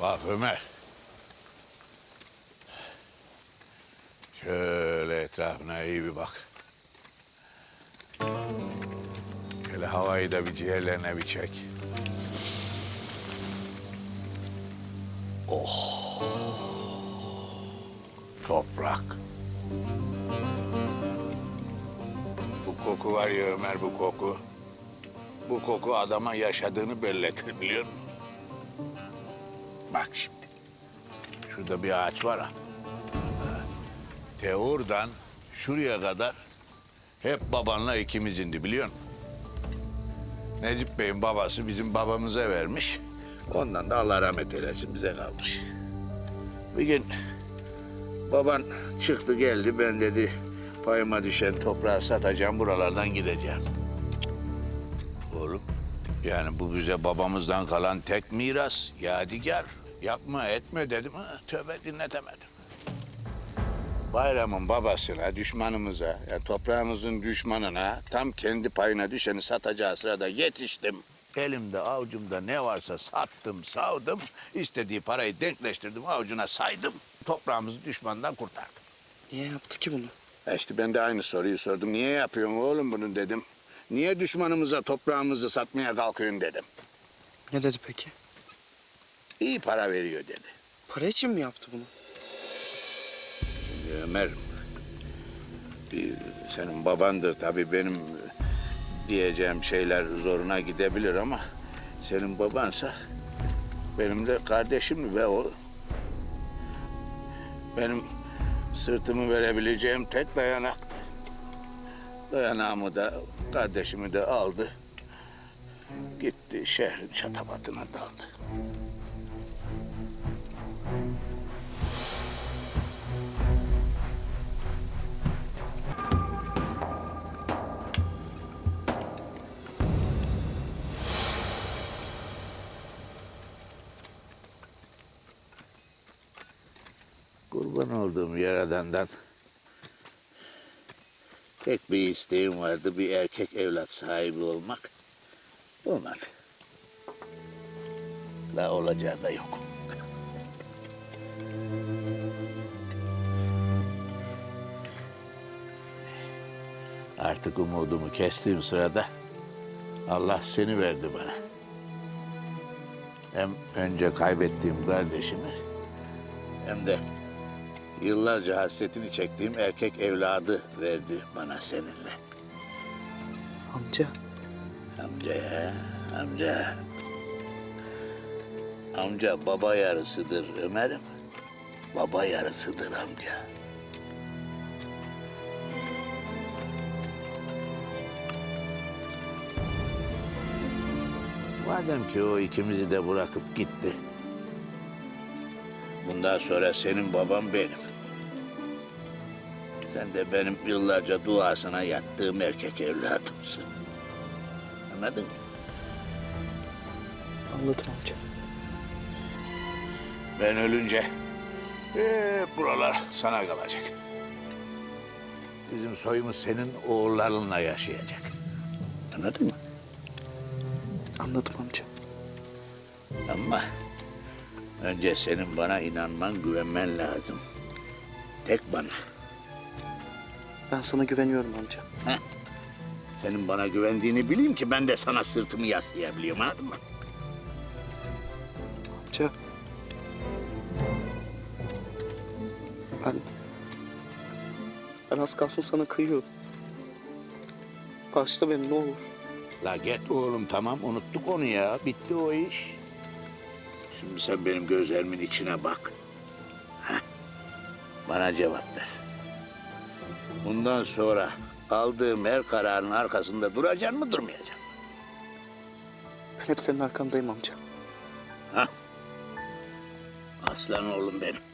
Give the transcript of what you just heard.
Bak Ömer. Şöyle etrafına iyi bir bak. Şöyle havayı da bir ciğerlerine bir çek. Oh. Toprak. Bu koku var ya Ömer bu koku. Bu koku adama yaşadığını belletir biliyor musun? Bak şimdi. Şurada bir ağaç var ha. Ha. Te oradan şuraya kadar hep babanla ikimiz indi biliyor musun? Necip Bey'in babası bizim babamıza vermiş. Ondan da Allah rahmet eylesin bize kalmış. Bir gün baban çıktı geldi ben dedi payıma düşen toprağı satacağım buralardan gideceğim. Oğlum yani bu bize babamızdan kalan tek miras, yadigar. Yapma etme dedim. Ha, tövbe dinletemedim. Bayramın babasına, düşmanımıza, yani toprağımızın düşmanına tam kendi payına düşeni satacağı sırada yetiştim. Elimde avucumda ne varsa sattım, savdım. istediği parayı denkleştirdim, avucuna saydım. Toprağımızı düşmandan kurtardım. Niye yaptı ki bunu? E işte ben de aynı soruyu sordum. Niye yapıyorsun oğlum bunu dedim. Niye düşmanımıza toprağımızı satmaya kalkıyorsun dedim. Ne dedi peki? İyi para veriyor dedi. Para için mi yaptı bunu? Şimdi Ömer, senin babandır tabii benim diyeceğim şeyler zoruna gidebilir ama senin babansa benim de kardeşim ve o benim sırtımı verebileceğim tek dayanaktı. Dayanağımı da kardeşimi de aldı. Gitti şehrin şatafatına daldı. Kurban olduğum yaradandan tek bir isteğim vardı. Bir erkek evlat sahibi olmak. Olmadı. Daha olacağı da yok. Artık umudumu kestiğim sırada Allah seni verdi bana. Hem önce kaybettiğim kardeşimi hem de yıllarca hasretini çektiğim erkek evladı verdi bana seninle. Amca. Amca ya, amca. Amca baba yarısıdır Ömer'im. Baba yarısıdır amca. Madem ki o ikimizi de bırakıp gitti. Bundan sonra senin babam benim. Sen de benim yıllarca duasına yattığım erkek evladımsın. Anladın mı? Anladım amca. Ben ölünce ee, buralar sana kalacak. Bizim soyumuz senin oğullarınla yaşayacak. Anladın mı? Anladım amca. Ama önce senin bana inanman, güvenmen lazım. Tek bana. Ben sana güveniyorum amca. Heh. Senin bana güvendiğini bileyim ki ben de sana sırtımı yaslayabiliyorum anladın mı? Amca. Ben... Ben az kalsın sana kıyıyorum. Bağışla beni ne olur. La git oğlum tamam unuttuk onu ya. Bitti o iş. Şimdi sen benim gözlerimin içine bak. Heh. Bana cevap ver. Bundan sonra aldığım her kararın arkasında duracaksın mı durmayacaksın? Ben hep senin arkandayım amca. Aslan oğlum benim.